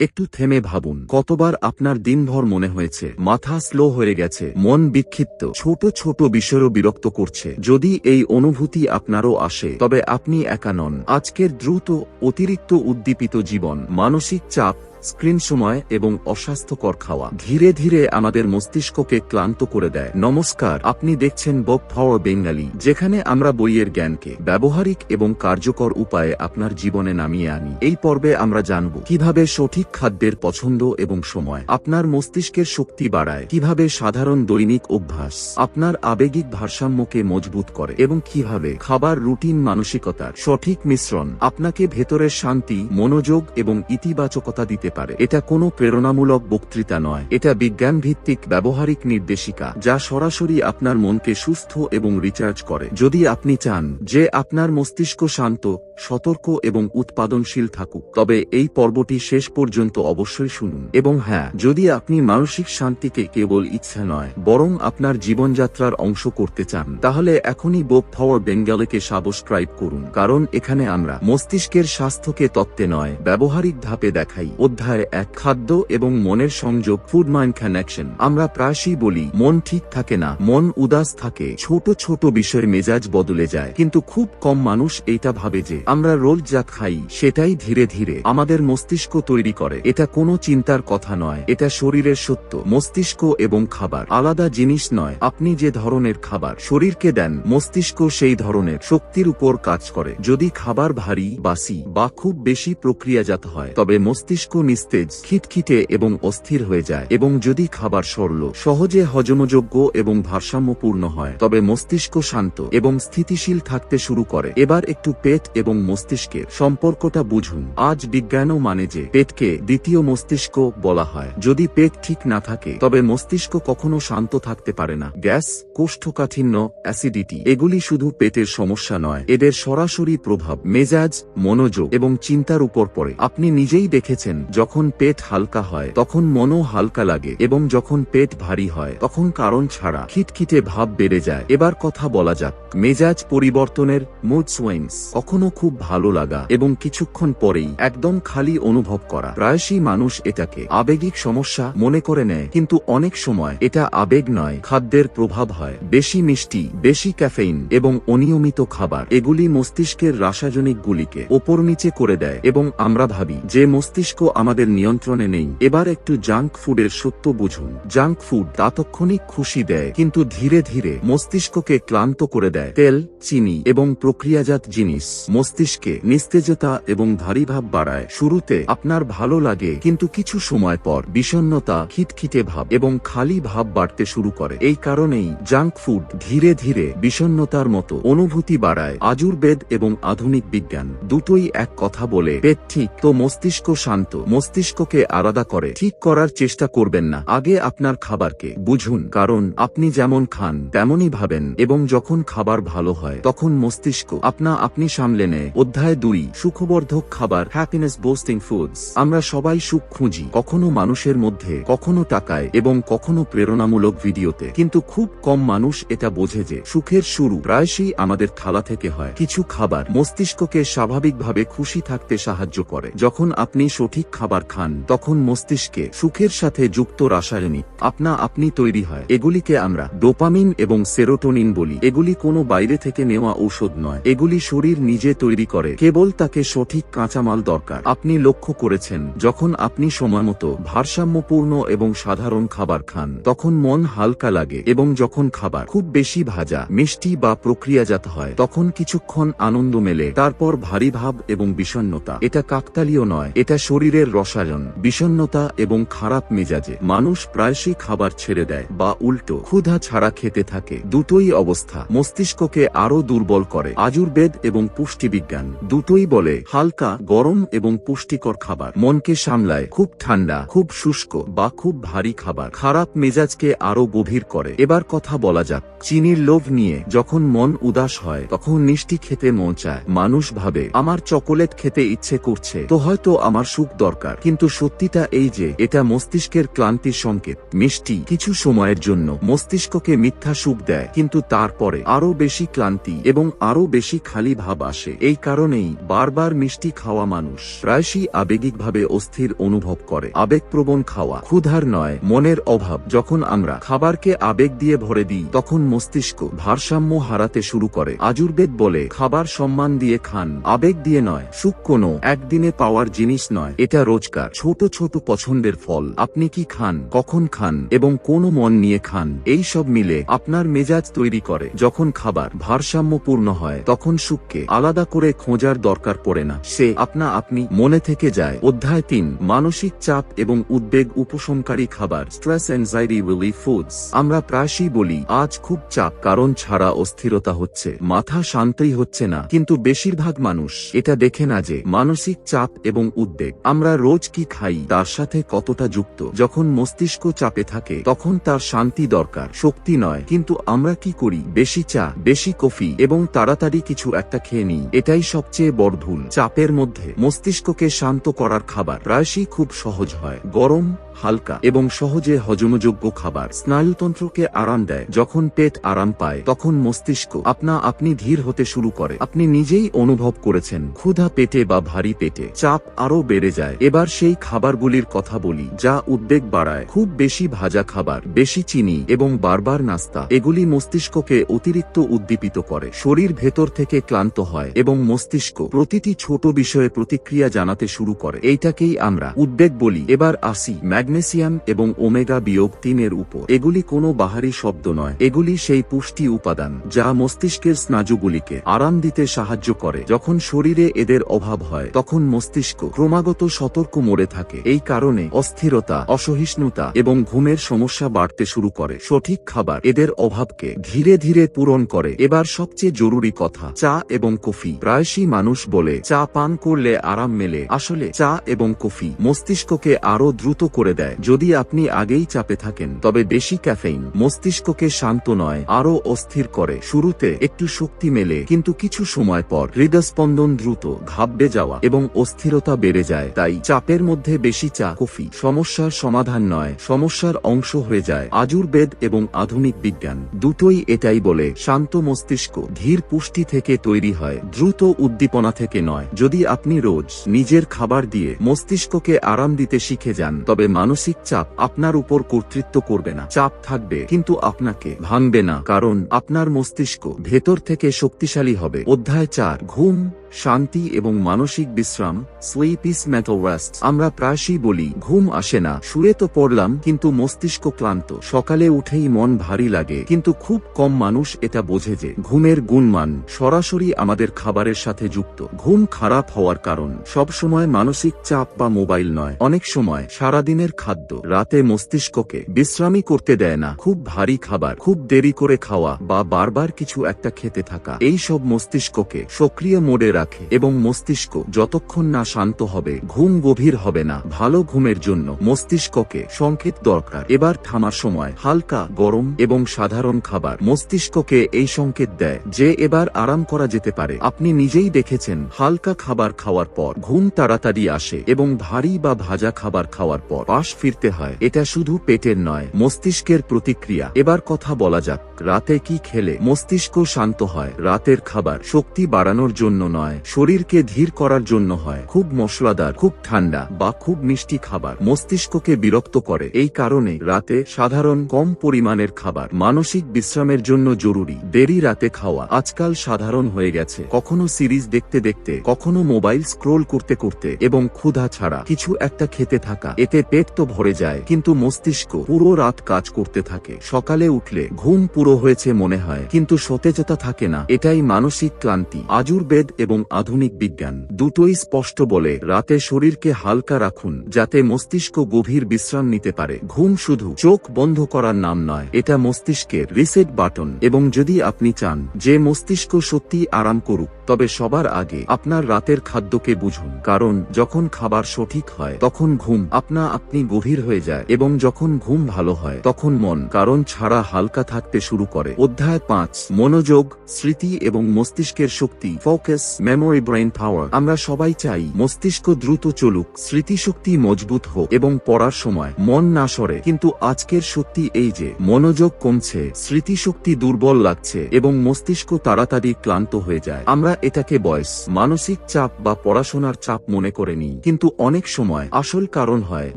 একটু থেমে ভাবুন। কতবার আপনার দিনভর মনে হয়েছে, মাথা স্লো হয়ে গেছে, মন বিক্ষিপ্ত, ছোট ছোট বিষয়েরও বিরক্ত করছে। যদি এই অনুভূতি আপনারও আসে, তবে আপনি একা নন। আজকের দ্রুত, অতিরিক্ত উদ্দীপিত জীবন, মানসিক চাপ স্ক্রিন সময় এবং অস্বাস্থ্যকর খাওয়া ধীরে ধীরে আমাদের মস্তিষ্ককে ক্লান্ত করে দেয়। নমস্কার, আপনি দেখছেন বব পাওয়ার বেঙ্গালি, যেখানে আমরা বইয়ের জ্ঞানকে ব্যবহারিক এবং কার্যকর উপায়ে আপনার জীবনে নামিয়ে আনি। এই পর্বে আমরা জানব কীভাবে সঠিক খাদ্যের পছন্দ এবং সময়, আপনার মস্তিষ্কের শক্তি বাড়ায়, কীভাবে সাধারণ দৈনিক অভ্যাস, আপনার আবেগিক ভারসাম্যকে মজবুত করে এবং কীভাবে খাবার রুটিন মানসিকতার সঠিক মিশ্রণ, আপনাকে ভেতরের শান্তি, মনোযোগ এবং ইতিবাচকতা দিতে পারে। এটা কোনো প্রেরণামূলক বক্তৃতা নয়। এটা বিজ্ঞান ভিত্তিক ব্যবহারিক নির্দেশিকা, যা সরাসরি আপনার মনকে সুস্থ এবং রিচার্জ করে। যদি আপনি চান যে আপনার মস্তিষ্ক শান্ত, সতর্ক এবং উৎপাদনশীল থাকুক, তবে এই পর্বটি শেষ পর্যন্ত অবশ্যই শুনুন। এবং হ্যাঁ যদি আপনি মানসিক শান্তিকে কেবল ইচ্ছা নয়, বরং আপনার জীবনযাত্রার অংশ করতে চান, তাহলে এখনই বোপ পাওয়ার বেঙ্গালিকে সাবস্ক্রাইব করুন। কারণ এখানে আমরা মস্তিষ্কের স্বাস্থ্যকে তত্ত্বে নয়, ব্যবহারিক ধাপে দেখাই। অধ্যায় এক খাদ্য এবং মনের সংযোগ ফুড মাইন্ড কানেকশন আমরা প্রায়শই বলি, মন ঠিক থাকে না, মন উদাস থাকে, ছোট ছোট বিষয়ের মেজাজ বদলে যায়। কিন্তু খুব কম মানুষ এইটা ভাবে যে, আমরা রোজ যা খাই, সেটাই ধীরে ধীরে আমাদের মস্তিষ্ক তৈরি করে। এটা কোনো চিন্তার কথা নয়, এটা শরীরের সত্য। মস্তিষ্ক এবং খাবার আলাদা জিনিস নয়, আপনি যে ধরনের খাবার শরীরকে দেন, মস্তিষ্ক সেই ধরনের শক্তির উপর কাজ করে। যদি খাবার ভারী, বাসি বা খুব বেশি প্রক্রিয়াজাত হয়, তবে মস্তিষ্ক নিস্তেজ, খিটখিটে এবং অস্থির হয়ে যায়। এবং যদি খাবার সরল, সহজে হজমযোগ্য এবং ভারসাম্যপূর্ণ হয়, তবে মস্তিষ্ক শান্ত এবং স্থিতিশীল থাকতে শুরু করে। এবার একটু পেট এবং মস্তিষ্কের সম্পর্কটা বুঝুন। আজ বিজ্ঞানও মানে যে, পেটকে দ্বিতীয় মস্তিষ্ক বলা হয়। যদি পেট ঠিক না থাকে, তবে মস্তিষ্ক কখনো শান্ত থাকতে পারে না। গ্যাস, কোষ্ঠকাঠিন্য, অ্যাসিডিটি, এগুলি শুধু পেটের সমস্যা নয়, এদের সরাসরি প্রভাব, মেজাজ, মনোযোগ এবং চিন্তার উপর পড়ে। আপনি নিজেই দেখেছেন যখন পেট হালকা হয়, তখন মনও হালকা লাগে এবং যখন পেট ভারী হয়, তখন কারণ ছাড়া খিটখিটে ভাব বেড়ে যায়। এবার কথা বলা যাক। মেজাজ পরিবর্তনের মুড সুইংস কখনো খুব ভালো লাগা এবং কিছুক্ষণ পরেই একদম খালি অনুভব করা। প্রায়শই মানুষ এটাকে আবেগিক সমস্যা মনে করে নেয়, কিন্তু অনেক সময় এটা আবেগ নয়, খাদ্যের প্রভাব হয়। বেশি মিষ্টি, বেশি ক্যাফেইন এবং অনিয়মিত খাবার, এগুলি মস্তিষ্কের রাসায়নিক গুলিকে ওপর নিচে করে দেয় এবং আমরা ভাবি যে মস্তিষ্ক আমাদের নিয়ন্ত্রণে নেই। এবার একটু জাঙ্ক ফুডের সত্য বুঝুন। জাঙ্ক ফুড তাৎক্ষণিক খুশি দেয়, কিন্তু ধীরে ধীরে মস্তিষ্ককে ক্লান্ত করে দেয়। তেল, চিনি এবং প্রক্রিয়াজাত জিনিস। মস্তিষ্কে নিস্তেজতা এবং ভাব বাড়ায়। শুরুতে আপনার ভালো লাগে, কিন্তু কিছু সময় পর বিষণ্নতা খিটখিটে ভাব এবং খালি ভাব বাড়তে শুরু করে। এই কারণেই জাঙ্ক ফুড ধীরে ধীরে বিষণ্নতার মতো অনুভূতি বাড়ায়। আজুর্বেদ এবং আধুনিক বিজ্ঞান দুটোই এক কথা বলে, পেট ঠিক, তো মস্তিষ্ক শান্ত। মস্তিষ্ককে আলাদা করে, ঠিক করার চেষ্টা করবেন না। আগে আপনার খাবারকে বুঝুন, কারণ আপনি যেমন খান, তেমনই ভাবেন, এবং যখন খাবার ভালো হয়, তখন মস্তিষ্ক আপনা আপনি সামলে নেয়। অধ্যায় দুই, সুখবর্ধক খাবার হ্যাপিনেস বোস্টিং ফুডস আমরা সবাই সুখ খুঁজি, কখনো মানুষের মধ্যে, কখনো টাকায় এবং কখনো প্রেরণামূলক ভিডিওতে। কিন্তু খুব কম মানুষ এটা বোঝে যে, সুখের শুরু প্রায়শই আমাদের থালা থেকে হয়। কিছু খাবার মস্তিষ্ককে স্বাভাবিকভাবে খুশি থাকতে সাহায্য করে, যখন আপনি সঠিক খাবার খান, তখন মস্তিষ্কে সুখের সাথে যুক্ত রাসায়নিক আপনা আপনি তৈরি হয়। এগুলিকে আমরা ডোপামিন এবং সেরোটোনিন বলি। এগুলি কোনো বাইরে থেকে নেওয়া ঔষধ নয়। এগুলি শরীর নিজে তৈরি করে। কেবল তাকে সঠিক কাঁচামাল দরকার। আপনি লক্ষ্য করেছেন, যখন আপনি সময়মতো ভারসাম্যপূর্ণ এবং সাধারণ খাবার খান, তখন মন হালকা লাগে এবং যখন খাবার খুব বেশি ভাজা, মিষ্টি বা প্রক্রিয়াজাত হয়, তখন কিছুক্ষণ আনন্দ মেলে। তারপর ভারী ভাব এবং বিষণ্নতা এটা কাকতালীয় নয়। এটা শরীরের রসায়ন বিষণ্নতা এবং খারাপ মেজাজে মানুষ প্রায়শই খাবার ছেড়ে দেয় বা উল্টো ক্ষুধা ছাড়া খেতে থাকে। দুটোই অবস্থা মস্তিষ্ককে আরও দুর্বল করে। আজুর্বেদ এবং পুষ্টিবিজ্ঞান দুটোই বলে হালকা, গরম এবং পুষ্টিকর খাবার মনকে সামলায়। খুব ঠান্ডা, খুব শুষ্ক বা খুব ভারী খাবার খারাপ মেজাজকে আরও গভীর করে। এবার কথা বলা যাক চিনির লোভ নিয়ে। যখন মন উদাস হয়, তখন মিষ্টি খেতে মন চায়। মানুষ ভাবে, আমার চকোলেট খেতে ইচ্ছে করছে, তো হয়তো আমার সুখ দরকার। দরকার। কিন্তু সত্যিটা এই যে, এটা মস্তিষ্কের ক্লান্তির সংকেত। মিষ্টি, কিছু সময়ের জন্য মস্তিষ্ককে মিথ্যা সুখ দেয়, কিন্তু তারপরে আরও বেশি ক্লান্তি এবং আরও বেশি খালি ভাব আসে। এই কারণেই বারবার মিষ্টি খাওয়া মানুষ প্রায়শই আবেগিকভাবে অস্থির অনুভব করে। আবেগপ্রবণ খাওয়া ক্ষুধার নয়, মনের অভাব। যখন আমরা খাবারকে আবেগ দিয়ে ভরে দিই, তখন মস্তিষ্ক ভারসাম্য হারাতে শুরু করে। আজুর্বেদ বলে, খাবার সম্মান দিয়ে খান। আবেগ দিয়ে নয়, সুখ কোনো একদিনে পাওয়ার জিনিস নয়। এটা রোজকার, ছোট ছোট পছন্দের ফল। আপনি কি খান, কখন খান, এবং কোন মন নিয়ে খান, এই সব মিলে আপনার মেজাজ তৈরি করে। যখন খাবার ভারসাম্যপূর্ণ হয়, তখন সুখকে আলাদা করে খোঁজার দরকার পড়ে না। সে আপনা আপনি মনে থেকে যায়। অধ্যায় তিন, মানসিক চাপ এবং উদ্বেগ উপশমকারী খাবার স্ট্রেস অ্যাংজাইটি রিলিফ ফুডস আমরা প্রায়শই বলি, আজ খুব চাপ, কারণ ছাড়া অস্থিরতা হচ্ছে, মাথা শান্তই হচ্ছে না। কিন্তু বেশিরভাগ মানুষ এটা দেখে না যে, মানসিক চাপ এবং উদ্বেগ। আমরা রোজ কি খাই, তার সাথে কতটা যুক্ত? যখন মস্তিষ্ক চাপে থাকে, তখন তার শান্তি দরকার, শক্তি নয়। কিন্তু আমরা কি করি? বেশি চা, বেশি কফি, এবং তাড়াতাড়ি কিছু একটা খেয়ে নিই। এটাই সবচেয়ে বড় ভুল। চাপের মধ্যে মস্তিষ্ককে শান্ত করার খাবার প্রায়শই খুব সহজ হয়। গরম হালকা এবং সহজে হজমযোগ্য খাবার। স্নায়ুতন্ত্রকে আরাম দেয়। যখন পেট আরাম পায়, তখন মস্তিষ্ক আপনা আপনি ধীর হতে শুরু করে। আপনি নিজেই অনুভব করেছেন, ক্ষুধা পেটে বা ভারী পেটে। চাপ আরও বেড়ে যায়। এবার সেই খাবারগুলির কথা বলি, যা উদ্বেগ বাড়ায়। খুব বেশি ভাজা খাবার, বেশি চিনি এবং বারবার নাস্তা, এগুলি মস্তিষ্ককে অতিরিক্ত উদ্দীপিত করে। শরীর ভেতর থেকে ক্লান্ত হয় এবং মস্তিষ্ক প্রতিটি ছোট বিষয়ে প্রতিক্রিয়া জানাতে শুরু করে। এইটাকেই আমরা উদ্বেগ বলি। এবার আসি ম্যাগনেসিয়াম এবং ওমেগা বিয়োগ তিনের উপর। এগুলি কোনো বাহারি শব্দ নয়। এগুলি সেই পুষ্টি উপাদান যা মস্তিষ্কের স্নায়ুগুলিকে আরাম দিতে সাহায্য করে। যখন শরীরে এদের অভাব হয়, তখন মস্তিষ্ক ক্রমাগত সতর্ক মরে থাকে। এই কারণে অস্থিরতা, অসহিষ্ণুতা এবং ঘুমের সমস্যা বাড়তে শুরু করে। সঠিক খাবার এদের অভাবকে ধীরে ধীরে পূরণ করে। এবার সবচেয়ে জরুরি কথা, চা এবং কফি। প্রায়শই মানুষ বলে, চা পান করলে আরাম মেলে। আসলে চা এবং কফি মস্তিষ্ককে আরও দ্রুত করে দেয়। যদি আপনি আগেই চাপে থাকেন, তবে বেশি ক্যাফেইন, মস্তিষ্ককে শান্ত নয় আরও অস্থির করে। শুরুতে একটু শক্তি মেলে, কিন্তু কিছু সময় পর হৃদস্পন্দন দ্রুত ঘাবড়ে যাওয়া এবং অস্থিরতা বেড়ে যায়। তাই চাপের মধ্যে বেশি চা, কফি। সমস্যার সমাধান নয়, সমস্যার অংশ হয়ে যায়। আজুর্বেদ এবং আধুনিক বিজ্ঞান দুটোই এটাই বলে, শান্ত মস্তিষ্ক ধীর পুষ্টি থেকে তৈরি হয়, দ্রুত উদ্দীপনা থেকে নয়। যদি আপনি রোজ নিজের খাবার দিয়ে মস্তিষ্ককে আরাম দিতে শিখে যান, তবে মানসিক চাপ আপনার উপর কর্তৃত্ব করবে না। চাপ থাকবে, কিন্তু আপনাকে ভাঙবে না, কারণ আপনার মস্তিষ্ক ভেতর থেকে শক্তিশালী হবে। অধ্যায় চার, ঘুম। শান্তি এবং মানসিক বিশ্রাম স্লিপ ইস মেটাল আমরা প্রায়শই বলি, ঘুম আসে না। শুয়ে তো পড়লাম, কিন্তু মস্তিষ্ক ক্লান্ত। সকালে উঠেই মন ভারী লাগে, কিন্তু খুব কম মানুষ এটা বোঝে যে, ঘুমের গুণমান সরাসরি আমাদের খাবারের সাথে যুক্ত। ঘুম খারাপ হওয়ার কারণ সব সময় মানসিক চাপ বা মোবাইল নয়। অনেক সময়, সারাদিনের খাদ্য, রাতে মস্তিষ্ককে বিশ্রামই করতে দেয় না। খুব ভারী খাবার, খুব দেরি করে খাওয়া বা বারবার কিছু একটা খেতে থাকা, এই সব মস্তিষ্ককে সক্রিয় মোডে রাখে। এবং মস্তিষ্ক যতক্ষণ না শান্ত হবে, ঘুম গভীর হবে না। ভালো ঘুমের জন্য মস্তিষ্ককে সংকেত দরকার। এবার থামার সময় হালকা গরম এবং সাধারণ খাবার। মস্তিষ্ককে এই সংকেত দেয় যে এবার আরাম করা যেতে পারে। আপনি নিজেই দেখেছেন, হালকা খাবার খাওয়ার পর ঘুম তাড়াতাড়ি আসে এবং ভারী বা ভাজা খাবার খাওয়ার পর পাশ ফিরতে হয়। এটা শুধু পেটের নয়, মস্তিষ্কের প্রতিক্রিয়া। এবার কথা বলা যাক, রাতে কি খেলে মস্তিষ্ক শান্ত হয়? রাতের খাবার শক্তি বাড়ানোর জন্য নয়। শরীরকে ধীর করার জন্য হয়। খুব মশলাদার, খুব ঠান্ডা বা খুব মিষ্টি খাবার মস্তিষ্ককে বিরক্ত করে। এই কারণে রাতে সাধারণ কম পরিমাণের খাবার মানসিক বিশ্রামের জন্য জরুরি। দেরি রাতে খাওয়া আজকাল সাধারণ হয়ে গেছে। কখনো সিরিজ দেখতে দেখতে, কখনো মোবাইল স্ক্রোল করতে করতে এবং ক্ষুধা ছাড়া কিছু একটা খেতে থাকা। এতে পেট তো ভরে যায়, কিন্তু মস্তিষ্ক পুরো রাত কাজ করতে থাকে। সকালে উঠলে ঘুম পুরো হয়েছে মনে হয়, কিন্তু সতেজতা থাকে না। এটাই মানসিক ক্লান্তি। আজুর্বেদ এবং আধুনিক বিজ্ঞান। দুটোই স্পষ্ট বলে, রাতে শরীরকে হালকা রাখুন, যাতে মস্তিষ্ক গভীর বিশ্রাম নিতে পারে। ঘুম শুধু চোখ বন্ধ করার নাম নয়, এটা মস্তিষ্কের রিসেট বাটন। এবং যদি আপনি চান যে মস্তিষ্ক সত্যি আরাম করুক, তবে সবার আগে আপনার রাতের খাদ্যকে বুঝুন। কারণ, যখন খাবার সঠিক হয়, তখন ঘুম আপনা আপনি গভীর হয়ে যায়। এবং যখন ঘুম ভালো হয়, তখন মন কারণ ছাড়া হালকা থাকতে শুরু করে। অধ্যায় পাঁচ, মনোযোগ, স্মৃতি এবং মস্তিষ্কের শক্তি, ফোকাস মেমোরি ব্রেন পাওয়ার আমরা সবাই চাই মস্তিষ্ক দ্রুত চলুক, স্মৃতিশক্তি মজবুত হোক এবং পড়ার সময় মন না সরে। কিন্তু আজকের সত্যি এই যে মনোযোগ কমছে, স্মৃতিশক্তি দুর্বল লাগছে এবং মস্তিষ্ক তাড়াতাড়ি ক্লান্ত হয়ে যায়। আমরা এটাকে বয়স, মানসিক চাপ বা পড়াশোনার চাপ মনে করে নিই। কিন্তু অনেক সময় আসল কারণ হয়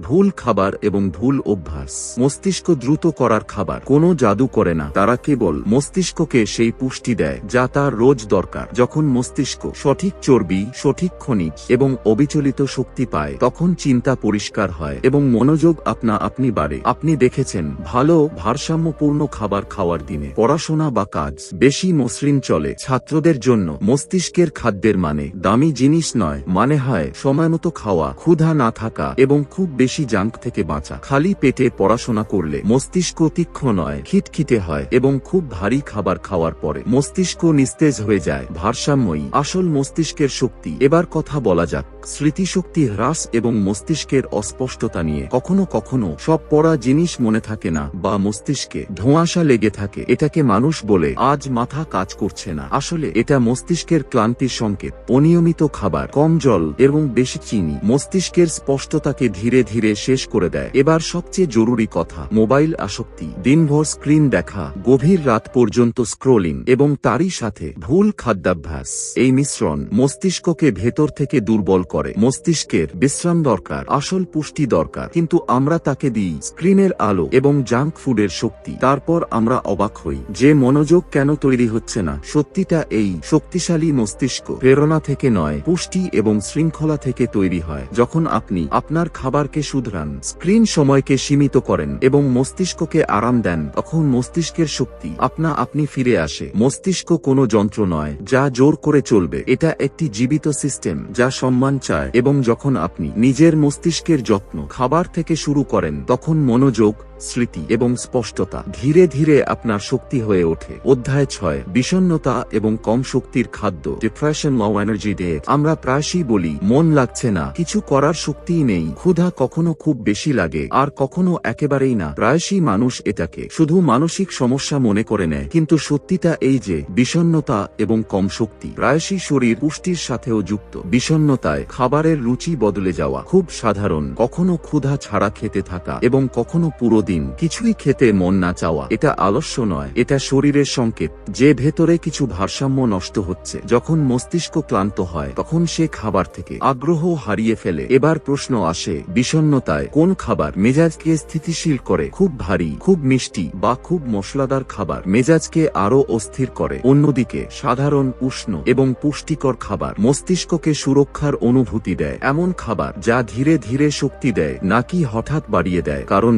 ভুল খাবার এবং ভুল অভ্যাস। মস্তিষ্ক দ্রুত করার খাবার কোনো জাদু করে না। তারা কেবল মস্তিষ্ককে সেই পুষ্টি দেয় যা তার রোজ দরকার। যখন মস্তিষ্ক সঠিক চর্বি, সঠিক খনিজ এবং অবিচলিত শক্তি পায়, তখন চিন্তা পরিষ্কার হয় এবং মনোযোগ আপনা আপনি বাড়ে। আপনি দেখেছেন, ভালো, ভারসাম্যপূর্ণ খাবার খাওয়ার দিনে পড়াশোনা বা কাজ বেশি মসৃণ চলে ছাত্রদের জন্য। মস্তিষ্কের খাদ্যের মানে দামি জিনিস নয় মানে হয় সময়মতো খাওয়া, ক্ষুধা না থাকা এবং খুব বেশি জাঙ্ক থেকে বাঁচা। খালি পেটে পড়াশোনা করলে মস্তিষ্ক তীক্ষ্ণ নয়, খিটখিটে হয় এবং খুব ভারী খাবার খাওয়ার পরে মস্তিষ্ক নিস্তেজ হয়ে যায়, ভারসাম্যই আসল মস্তিষ্কের শক্তি। এবার কথা বলা যাক। স্মৃতিশক্তি হ্রাস এবং মস্তিষ্কের অস্পষ্টতা নিয়ে। কখনো কখনো সব পড়া জিনিস মনে থাকে না বা মস্তিষ্কে ধোঁয়াশা লেগে থাকে। এটাকে মানুষ বলে, আজ মাথা কাজ করছে না। আসলে এটা মস্তিষ্কের ক্লান্তির সংকেত। অনিয়মিত খাবার, কম জল এবং বেশি চিনি মস্তিষ্কের স্পষ্টতাকে ধীরে ধীরে শেষ করে দেয়। এবার সবচেয়ে জরুরি কথা, মোবাইল আসক্তি। দিনভর স্ক্রিন দেখা, গভীর রাত পর্যন্ত স্ক্রোলিং এবং তারই সাথে ভুল খাদ্যাভ্যাস। এই মিশ্রণ মস্তিষ্ককে ভেতর থেকে দুর্বল করে। মস্তিষ্কের বিশ্রাম দরকার, আসল পুষ্টি দরকার। কিন্তু আমরা তাকে দিই স্ক্রিনের আলো এবং জাঙ্ক ফুডের শক্তি। তারপর আমরা অবাক হই যে মনোযোগ কেন তৈরি হচ্ছে না। সত্যিটা এই, শক্তিশালী মস্তিষ্ক প্রেরণা থেকে নয়, পুষ্টি এবং শৃঙ্খলা থেকে তৈরি হয়। যখন আপনি আপনার খাবারকে শুধরান, স্ক্রিন সময়কে সীমিত করেন এবং মস্তিষ্ককে আরাম দেন, তখন মস্তিষ্কের শক্তি আপনা আপনি ফিরে আসে। মস্তিষ্ক কোনো যন্ত্র নয়, যা জোর করে চলবে। এটা একটি জীবিত সিস্টেম যা সম্মান চায় এবং যখন আপনি নিজের মস্তিষ্কের যত্ন খাবার থেকে শুরু করেন, তখন মনোযোগ স্মৃতি এবং স্পষ্টতা ধীরে ধীরে আপনার শক্তি হয়ে ওঠে। অধ্যায় ছয় বিষণ্নতা এবং কম শক্তির খাদ্য ডিপ্রেশন লো এনার্জি ডে আমরা প্রায়শই বলি, মন লাগছে না, কিছু করার শক্তিই নেই, ক্ষুধা কখনো খুব বেশি লাগে, আর কখনো একেবারেই না। প্রায়শই মানুষ এটাকে, শুধু মানসিক সমস্যা মনে করে নেয়, কিন্তু সত্যিটা এই যে বিষণ্নতা এবং কম শক্তি। প্রায়শই শরীর পুষ্টির সাথেও যুক্ত। বিষণ্নতায় খাবারের রুচি বদলে যাওয়া, খুব সাধারণ। কখনো ক্ষুধা ছাড়া খেতে থাকা এবং কখনো পুরো দিন কিছুই খেতে মন না চাওয়া। এটা আলস্য নয়, এটা শরীরের সংকেত। যে ভেতরে কিছু ভারসাম্য নষ্ট হচ্ছে, যখন মস্তিষ্ক ক্লান্ত হয়, তখন সে খাবার থেকে আগ্রহ হারিয়ে ফেলে। এবার প্রশ্ন আসে বিষণ্নতায় কোন খাবার মেজাজকে স্থিতিশীল করে? খুব ভারী, খুব মিষ্টি বা খুব মশলাদার খাবার মেজাজকে আরও অস্থির করে। অন্যদিকে, সাধারণ, উষ্ণ এবং পুষ্টিকর খাবার মস্তিষ্ককে সুরক্ষার অনুভূতি দেয়। এমন খাবার যা ধীরে ধীরে শক্তি দেয়, নাকি হঠাৎ বাড়িয়ে দেয়, কারণ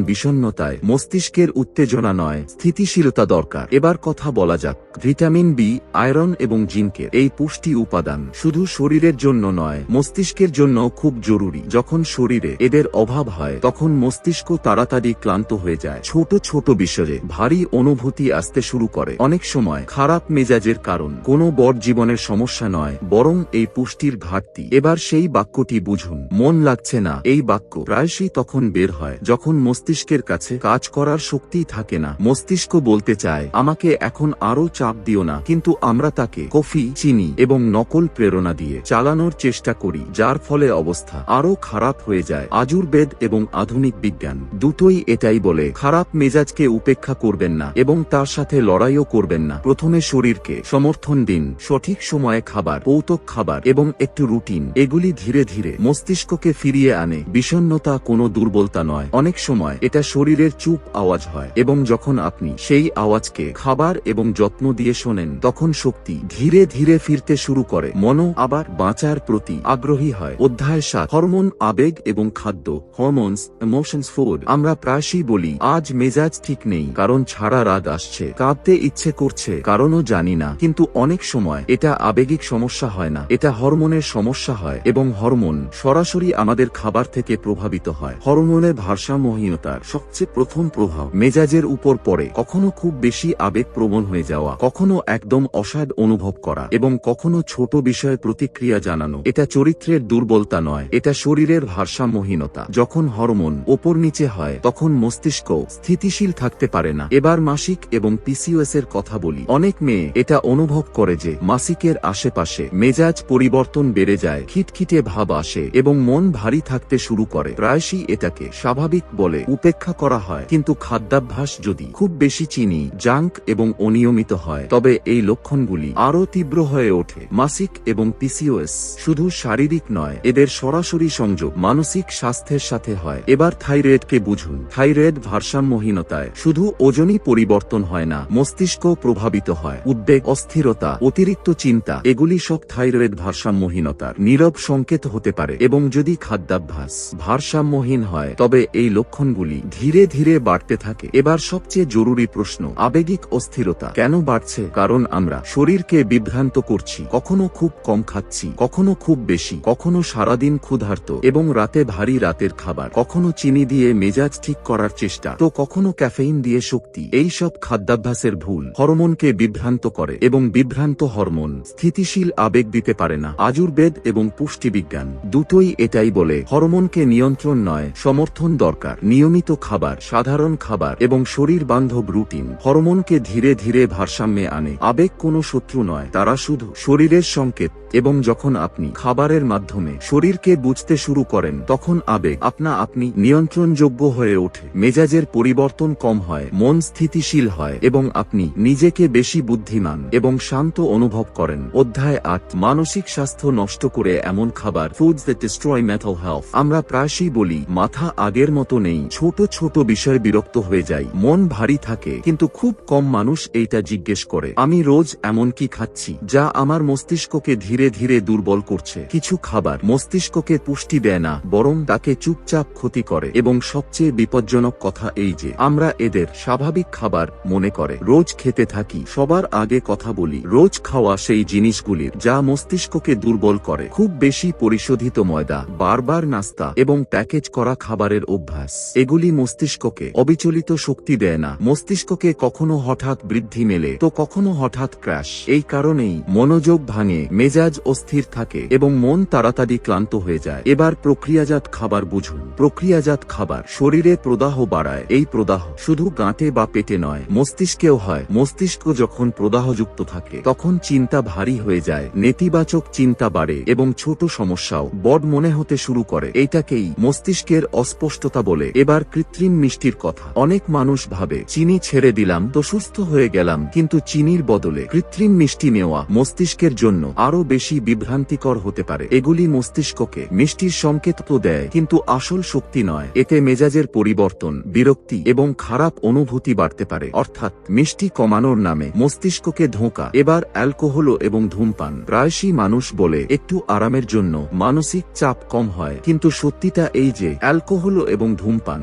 বিষণ্নতায় মস্তিষ্কের উত্তেজনা নয়, স্থিতিশীলতা দরকার। এবার কথা বলা যাক, ভিটামিন বি, আয়রন এবং জিঙ্কের এই পুষ্টি উপাদান শুধু শরীরের জন্য নয়, মস্তিষ্কের জন্য খুব জরুরি। যখন শরীরে এদের অভাব হয়, তখন মস্তিষ্ক তাড়াতাড়ি ক্লান্ত হয়ে যায়। ছোট ছোট বিষয়ে ভারী অনুভূতি আসতে শুরু করে। অনেক সময় খারাপ মেজাজের কারণ। কোনো বড় জীবনের সমস্যা নয়, বরং এই পুষ্টির ঘাটতি। এবার সেই বাক্যটি বুঝুন। মন লাগছে না, এই বাক্য প্রায়শই তখন বের হয়, যখন মস্তিষ্কের কাছে কাজ করার শক্তিই থাকে না। মস্তিষ্ক বলতে চায়, আমাকে এখন আরও চাপ দিও না। কিন্তু আমরা তাকে কফি, চিনি এবং নকল প্রেরণা দিয়ে চালানোর চেষ্টা করি, যার ফলে অবস্থা আরও খারাপ হয়ে যায়। আজুর্বেদ এবং আধুনিক বিজ্ঞান দুটোই এটাই বলে, খারাপ মেজাজকে উপেক্ষা করবেন না এবং তার সাথে লড়াইও করবেন না। প্রথমে শরীরকে সমর্থন দিন, সঠিক সময়ে খাবার, কৌতক খাবার এবং একটু রুটিন, এগুলি ধীরে ধীরে মস্তিষ্ককে ফিরিয়ে আনে। বিষণ্নতা কোনো দুর্বলতা নয়। অনেক সময় এটা শরীরের চুপ আওয়াজ হয় এবং যখন আপনি সেই আওয়াজকে খাবার এবং যত্ন দিয়ে শোনেন, তখন শক্তি ধীরে ধীরে ফিরতে শুরু করে। মনও আবার বাঁচার প্রতি আগ্রহী হয়। অধ্যায় সাত, হরমোন, আবেগ এবং খাদ্য হরমোনস ইমোশনস ফুড আমরা প্রায়শই বলি, আজ মেজাজ ঠিক নেই, কারণ ছাড়া রাগ আসছে। কাঁদতে ইচ্ছে করছে, কারণও জানি না। কিন্তু অনেক সময় এটা আবেগিক সমস্যা হয় না। এটা হরমোনের সমস্যা হয় এবং হরমোন সরাসরি আমাদের খাবার থেকে প্রভাবিত হয়। হরমোনের ভারসাম্যহীনতার সবচেয়ে প্রথম প্রভাব মেজাজের উপর পড়ে, কখনো খুব বেশি আবেগ প্রবণ হয়ে যাওয়া, কখনো একদম অসাদ অনুভব করা এবং কখনো ছোট বিষয়ে প্রতিক্রিয়া জানানো। এটা চরিত্রের দুর্বলতা নয়, এটা শরীরের ভারসাম্যহীনতা। যখন হরমোন ওপর নিচে হয়, তখন মস্তিষ্ক স্থিতিশীল থাকতে পারে না। এবার মাসিক এবং পিসিওএস এর কথা বলি। অনেক মেয়ে এটা অনুভব করে যে মাসিকের আশেপাশে মেজাজ পরিবর্তন বেড়ে যায়, খিটখিটে ভাব আসে এবং মন ভারী থাকতে শুরু করে। প্রায়শই এটাকে স্বাভাবিক বলে উপেক্ষা করা হয়। কিন্তু খাদ্যাভ্যাস যদি খুব বেশি চিনি, জাঙ্ক এবং অনিয়মিত হয়, তবে এই লক্ষণগুলি আরও তীব্র হয়ে ওঠে। মাসিক এবং পিসিওএস শুধু শারীরিক নয়, এদের সরাসরি সংযোগ মানসিক স্বাস্থ্যের সাথে হয়। এবার থাইরয়েডকে বুঝুন। থাইরয়েড ভারসাম্যহীনতায় শুধু ওজনই পরিবর্তন হয় না, মস্তিষ্ক প্রভাবিত হয়। উদ্বেগ, অস্থিরতা, অতিরিক্ত চিন্তা, এগুলি সব থাইরয়েড ভারসাম্যহীনতার নীরব সংকেত হতে পারে। এবং যদি খাদ্যাভ্যাস ভারসাম্যহীন হয়, তবে এই লক্ষণগুলি ধীরে ধীরে ধীরে বাড়তে থাকে। এবার সবচেয়ে জরুরি প্রশ্ন, আবেগিক অস্থিরতা কেন বাড়ছে? কারণ আমরা শরীরকে বিভ্রান্ত করছি, কখনো খুব কম খাচ্ছি, কখনো খুব বেশি, কখনো সারাদিন ক্ষুধার্ত এবং রাতে ভারী রাতের খাবার, কখনো চিনি দিয়ে মেজাজ ঠিক করার চেষ্টা, তো কখনো ক্যাফেইন দিয়ে শক্তি, এই সব খাদ্যাভ্যাসের ভুল, হরমোনকে বিভ্রান্ত করে এবং বিভ্রান্ত হরমোন, স্থিতিশীল আবেগ দিতে পারে না আজুর্বেদ এবং পুষ্টিবিজ্ঞান, দুটোই এটাই বলে, হরমোনকে নিয়ন্ত্রণ নয়, সমর্থন দরকার, নিয়মিত খাবার। সাধারণ খাবার এবং শরীর বান্ধব রুটিন। হরমোনকে ধীরে ধীরে ভারসাম্যে আনে। আবেগ কোনো শত্রু নয়, তারা শুধু শরীরের সংকেত এবং যখন আপনি খাবারের মাধ্যমে শরীরকে বুঝতে শুরু করেন, তখন আবেগ আপনা আপনি নিয়ন্ত্রণযোগ্য হয়ে ওঠে। মেজাজের পরিবর্তন কম হয়, মন স্থিতিশীল হয় এবং আপনি নিজেকে বেশি বুদ্ধিমান এবং শান্ত অনুভব করেন। অধ্যায় আট, মানসিক স্বাস্থ্য নষ্ট করে এমন খাবার foods that destroy mental health আমরা প্রায়শই বলি, মাথা আগের মতো নেই, ছোট ছোট বিষয়ে বিরক্ত হয়ে যাই। মন ভারী থাকে, কিন্তু খুব কম মানুষ এইটা জিজ্ঞেস করে, আমি রোজ এমন কি খাচ্ছি? যা আমার মস্তিষ্ককে ধীরে ধীরে দুর্বল করছে। কিছু খাবার মস্তিষ্ককে পুষ্টি দেয় না, বরং তাকে চুপচাপ ক্ষতি করে। এবং সবচেয়ে বিপজ্জনক কথা এই যে, আমরা এদের স্বাভাবিক খাবার মনে করে। রোজ খেতে থাকি, সবার আগে কথা বলি। রোজ খাওয়া সেই জিনিসগুলির যা মস্তিষ্ককে দুর্বল করে। খুব বেশি পরিশোধিত ময়দা, বারবার নাস্তা এবং প্যাকেজ করা খাবারের অভ্যাস। এগুলি মস্তিষ্ককে অবিচলিত শক্তি দেয় না। মস্তিষ্ককে কখনো হঠাৎ বৃদ্ধি মেলে, তো কখনো হঠাৎ ক্র্যাশ। এই কারণেই মনোযোগ ভাঙে, মেজাজ অস্থির থাকে এবং মন তাড়াতাড়ি ক্লান্ত হয়ে যায়। এবার প্রক্রিয়াজাত খাবার বুঝুন। প্রক্রিয়াজাত খাবার শরীরে প্রদাহ বাড়ায়। এই প্রদাহ শুধু গাঁটে বা পেটে নয়, মস্তিষ্কেও হয়। মস্তিষ্ক যখন প্রদাহযুক্ত থাকে, তখন চিন্তা ভারী হয়ে যায়, নেতিবাচক চিন্তা বাড়ে এবং ছোট সমস্যাও বড মনে হতে শুরু করে। এইটাকেই মস্তিষ্কের অস্পষ্টতা বলে। এবার কৃত্রিম মিষ্টির কথা। অনেক মানুষ ভাবে, চিনি ছেড়ে দিলাম, তো সুস্থ হয়ে গেলাম, কিন্তু চিনির বদলে কৃত্রিম মিষ্টি নেওয়া মস্তিষ্কের জন্য আরও বেশি বিভ্রান্তিকর হতে পারে। এগুলি মস্তিষ্ককে মিষ্টির সংকেত তো দেয়, কিন্তু আসল শক্তি নয়। এতে মেজাজের পরিবর্তন, বিরক্তি এবং খারাপ অনুভূতি বাড়তে পারে। অর্থাৎ মিষ্টি কমানোর নামে মস্তিষ্ককে ধোঁকা। এবার অ্যালকোহল এবং ধূমপান। প্রায়শই মানুষ বলে, একটু আরামের জন্য মানসিক চাপ কম হয়। কিন্তু সত্যিটা এই যে, অ্যালকোহল এবং ধূমপান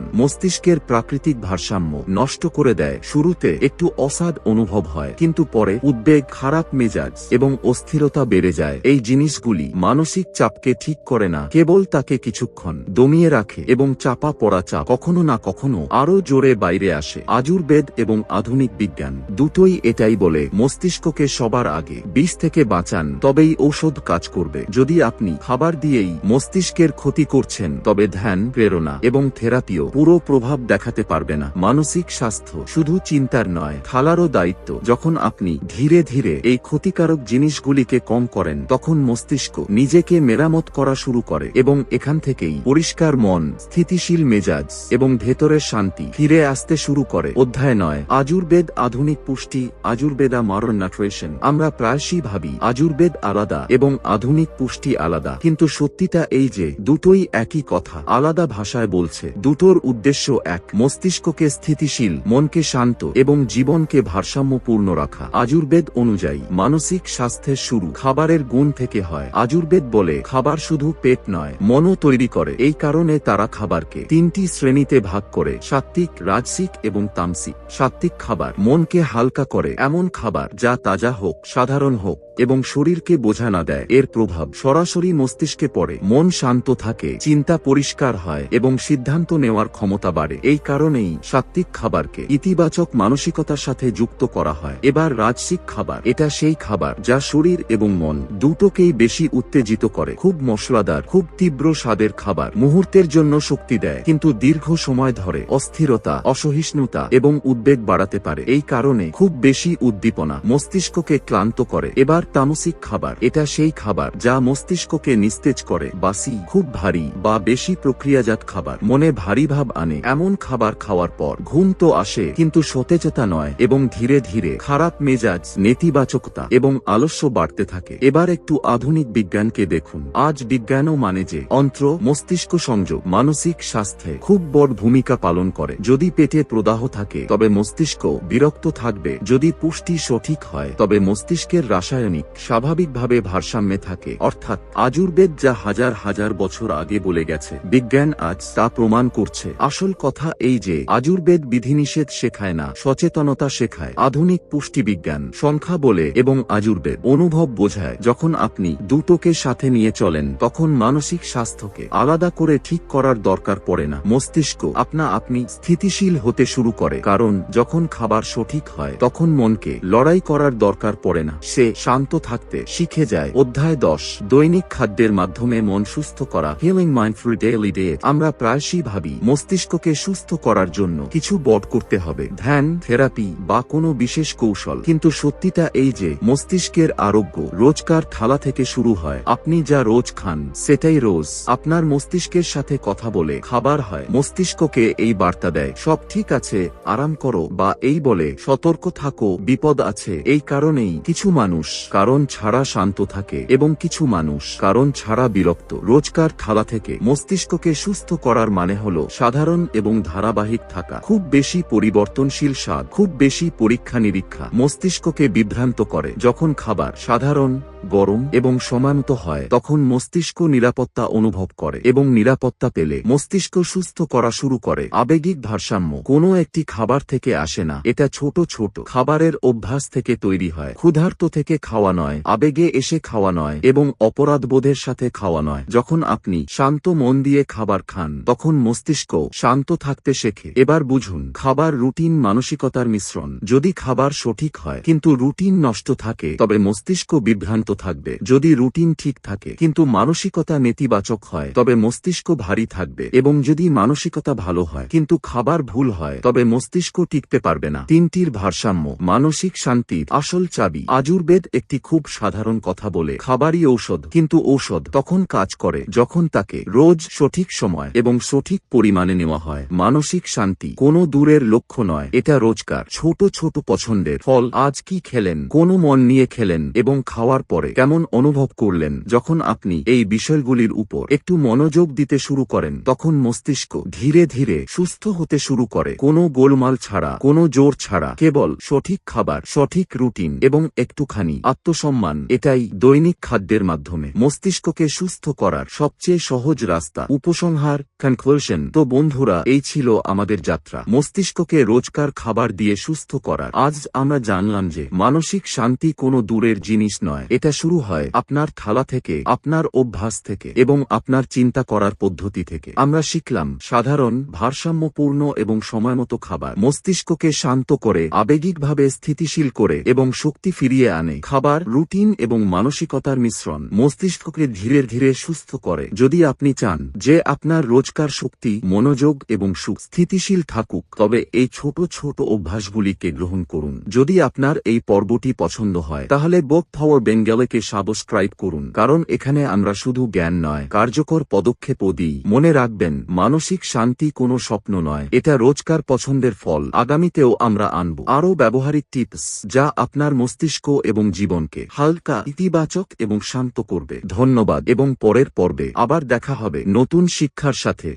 মস্তিষ্কের প্রাকৃতিক ভারসাম্য নষ্ট করে দেয়। শুরুতে একটু অসাদ অনুভব হয়, কিন্তু পরে উদ্বেগ, খারাপ মেজাজ এবং অস্থিরতা বেড়ে যায়। এই জিনিসগুলি মানসিক চাপকে ঠিক করে না, কেবল তাকে কিছুক্ষণ দমিয়ে রাখে এবং চাপা পড়া চাপ কখনো না কখনো আরও জোরে বাইরে আসে। আজুর্বেদ এবং আধুনিক বিজ্ঞান দুটোই এটাই বলে, মস্তিষ্ককে সবার আগে বিষ থেকে বাঁচান, তবেই ঔষধ কাজ করবে। যদি আপনি খাবার দিয়েই মস্তিষ্কের ক্ষতি করছেন, তবে ধ্যান, প্রেরণা এবং থেরাপিও পুরো প্রভাব দেখাতে পারবে না। মানসিক স্বাস্থ্য শুধু চিন্তার নয় খালারও দায়িত্ব। যখন আপনি ধীরে ধীরে এই ক্ষতিকারক জিনিসগুলিকে কম করেন, তখন মস্তিষ্ক নিজেকে মেরামত করা শুরু করে এবং এখান থেকেই পরিষ্কার মন, স্থিতিশীল মেজাজ এবং ভেতরের শান্তি ফিরে আসতে শুরু করে। অধ্যায় নয় আজুর্বেদ আধুনিক পুষ্টি আজুর্বেদা মডার্ন নিউট্রিশন আমরা প্রায়শই ভাবি আজুর্বেদ আলাদা এবং আধুনিক পুষ্টি আলাদা। কিন্তু সত্যিটা এই যে, দুটোই একই কথা। আলাদা ভাষায় বলছে, দুটোর উদ্দেশ্য এক, মস্তিষ্ককে স্থিতিশীল, মনকে শান্ত এবং জীবনকে ভারসাম্যপূর্ণ রাখা। আজুর্বেদ অনুযায়ী, মানসিক স্বাস্থ্যের শুরু খাবারের গুণ থেকে হয়। আজুর্বেদ বলে, খাবার শুধু পেট নয়, মনও তৈরি করে। এই কারণে তারা খাবারকে তিনটি শ্রেণীতে ভাগ করে, সাত্ত্বিক, রাজসিক এবং তামসিক। সাত্ত্বিক খাবার, মনকে হালকা করে। এমন খাবার যা তাজা হোক, সাধারণ হোক। এবং শরীরকে বোঝা না দেয়। এর প্রভাব সরাসরি মস্তিষ্কে পড়ে। মন শান্ত থাকে, চিন্তা পরিষ্কার হয় এবং সিদ্ধান্ত নেওয়ার ক্ষমতা বাড়ে। এই কারণেই সাত্ত্বিক খাবারকে ইতিবাচক মানসিকতার সাথে যুক্ত করা হয়। এবার রাজসিক খাবার। এটা সেই খাবার যা শরীর এবং মন দুটোকেই বেশি উত্তেজিত করে। খুব মশলাদার, খুব তীব্র স্বাদের খাবার। মুহূর্তের জন্য শক্তি দেয়, কিন্তু দীর্ঘ সময় ধরে অস্থিরতা, অসহিষ্ণুতা এবং উদ্বেগ বাড়াতে পারে। এই কারণে খুব বেশি উদ্দীপনা মস্তিষ্ককে ক্লান্ত করে। এবার তামসিক খাবার। এটা সেই খাবার যা মস্তিষ্ককে নিস্তেজ করে বাসি খুব ভারী, বা বেশি প্রক্রিয়াজাত খাবার। মনে ভারী ভাব আনে। এমন খাবার খাওয়ার পর ঘুম তো আসে, কিন্তু সতেজতা নয়, এবং ধীরে ধীরে খারাপ মেজাজ, নেতিবাচকতা, এবং আলস্য বাড়তে থাকে। এবার একটু আধুনিক বিজ্ঞানকে দেখুন। আজ বিজ্ঞানও মানে যে, অন্ত্র, মস্তিষ্ক সংযোগ, মানসিক স্বাস্থ্যে খুব বড় ভূমিকা পালন করে। যদি পেটে প্রদাহ থাকে, তবে মস্তিষ্ক বিরক্ত থাকবে। যদি পুষ্টি সঠিক হয়, তবে মস্তিষ্কের রাসায়নিক স্বাভাবিকভাবে ভারসাম্যে থাকে। অর্থাৎ আজুর্বেদ যা হাজার হাজার বছর আগে বলে গেছে, বিজ্ঞান আজ তা প্রমাণ করছে। আসল কথা এই যে আজুর্বেদ বিধিনিষেধ শেখায় না, সচেতনতা শেখায়। আধুনিক পুষ্টি বিজ্ঞান সংখ্যা বলে এবং আজুর্বেদ অনুভব বোঝায়। যখন আপনি দুটোকে সাথে নিয়ে চলেন, তখন মানসিক স্বাস্থ্যকে আলাদা করে ঠিক করার দরকার পড়ে না। মস্তিষ্ক আপনা আপনি স্থিতিশীল হতে শুরু করে, কারণ যখন খাবার সঠিক হয়, তখন মনকে লড়াই করার দরকার পড়ে না। সে শান্ত থাকতে শিখে যায়। অধ্যায় দশ, দৈনিক খাদ্যের মাধ্যমে মন সুস্থ করা। হিলিং মাইন্ডফুল ডেইলি ডে আমরা প্রায়শই ভাবি, মস্তিষ্ককে সুস্থ করার জন্য কিছু বট করতে হবে। ধ্যান, থেরাপি বা কোনো বিশেষ কৌশল। কিন্তু সত্যিটা এই যে, মস্তিষ্কের আরোগ্য রোজকার থালা থেকে শুরু হয়। আপনি যা রোজ খান, সেটাই রোজ। আপনার মস্তিষ্কের সাথে কথা বলে খাবার হয়। মস্তিষ্ককে এই বার্তা দেয়, সব ঠিক আছে, আরাম করো। বা এই বলে, সতর্ক থাকো, বিপদ আছে। এই কারণেই কিছু মানুষ কারণ ছাড়া শান্ত থাকে এবং কিছু মানুষ কারণ ছাড়া বিরক্ত। রোজকার থালা থেকে মস্তিষ্ককে সুস্থ করার মানে হল সাধারণ এবং ধারাবাহিক থাকা। খুব বেশি পরিবর্তনশীল স্বাদ, খুব বেশি পরীক্ষা নিরীক্ষা মস্তিষ্ককে বিভ্রান্ত করে। যখন খাবার সাধারণ গরম এবং সমানত হয়, তখন মস্তিষ্ক নিরাপত্তা অনুভব করে এবং নিরাপত্তা পেলে। মস্তিষ্ক সুস্থ করা শুরু করে। আবেগিক ভারসাম্য। কোনো একটি খাবার থেকে আসে না। এটা ছোট ছোট খাবারের অভ্যাস থেকে তৈরি হয়। ক্ষুধার্ত থেকে খাওয়া নয়, আবেগে এসে খাওয়া নয় এবং অপরাধবোধের সাথে খাওয়া নয়। যখন আপনি শান্ত মন দিয়ে খাবার খান, তখন মস্তিষ্ক শান্ত থাকতে শেখে। এবার বুঝুন, খাবার রুটিন মানসিকতার মিশ্রণ। যদি খাবার সঠিক হয়, কিন্তু রুটিন নষ্ট থাকে, তবে মস্তিষ্ক বিভ্রান্ত থাকবে। যদি রুটিন ঠিক থাকে, কিন্তু মানসিকতা নেতিবাচক হয়, তবে মস্তিষ্ক ভারী থাকবে এবং যদি মানসিকতা ভালো হয়, কিন্তু খাবার ভুল হয়, তবে মস্তিষ্ক টিকতে পারবে না। তিনটির ভারসাম্য, মানসিক শান্তির আসল চাবি। আজুর্বেদ একটি খুব সাধারণ কথা বলে, খাবারই ঔষধ, কিন্তু ঔষধ তখন কাজ করে যখন তাকে রোজ সঠিক সময় এবং সঠিক পরিমাণে নেওয়া হয়। মানসিক শান্তি কোনো দূরের লক্ষ্য নয়, এটা রোজকার। ছোট ছোট পছন্দের ফল আজ কি খেলেন, কোন মন নিয়ে খেলেন এবং খাওয়ার পরে কেমন অনুভব করলেন যখন আপনি এই বিষয়গুলির উপর একটু মনোযোগ দিতে শুরু করেন, তখন মস্তিষ্ক ধীরে ধীরে সুস্থ হতে শুরু করে। কোনো গোলমাল ছাড়া, কোনো জোর ছাড়া, কেবল সঠিক খাবার, সঠিক রুটিন এবং একটুখানি আত্মসম্মান, এটাই দৈনিক খাদ্যের মাধ্যমে। মস্তিষ্ককে সুস্থ করার সবচেয়ে সহজ রাস্তা। উপসংহার কনক্লুশন তো বন্ধুরা, এই ছিল আমাদের যাত্রা। মস্তিষ্ককে রোজকার খাবার দিয়ে সুস্থ করার। আজ আমরা জানলাম যে, মানসিক শান্তি কোনো দূরের জিনিস নয়। এটা শুরু হয় আপনার থালা থেকে, আপনার অভ্যাস থেকে এবং আপনার চিন্তা করার পদ্ধতি থেকে। আমরা শিখলাম সাধারণ, ভারসাম্যপূর্ণ এবং সময়মতো খাবার। মস্তিষ্ককে শান্ত করে, আবেগিকভাবে স্থিতিশীল করে এবং শক্তি ফিরিয়ে আনে। খাবার, রুটিন এবং মানসিকতার মিশ্রণ মস্তিষ্ককে ধীরে ধীরে সুস্থ করে। যদি আপনি চান যে আপনার রোজকার শক্তি, মনোযোগ এবং সুখ স্থিতিশীল থাকুক, তবে এই ছোট ছোট অভ্যাসগুলিকে গ্রহণ করুন। যদি আপনার এই পর্বটি পছন্দ হয়, তাহলে বুক পাওয়ার বেঙ্গলকে সাবস্ক্রাইব করুন, কারণ এখানে আমরা শুধু জ্ঞান নয়, কার্যকর পদক্ষেপও দিই। মনে রাখবেন, মানসিক শান্তি কোনো স্বপ্ন নয়, এটা রোজকার পছন্দের ফল। আগামীতেও আমরা আনব। আরও ব্যবহারিক টিপস, যা আপনার মস্তিষ্ক এবং জীবনকে হালকা, ইতিবাচক এবং শান্ত করবে। ধন্যবাদ, এবং পরের পর্বে আবার দেখা হবে নতুন শিক্ষার সাথে।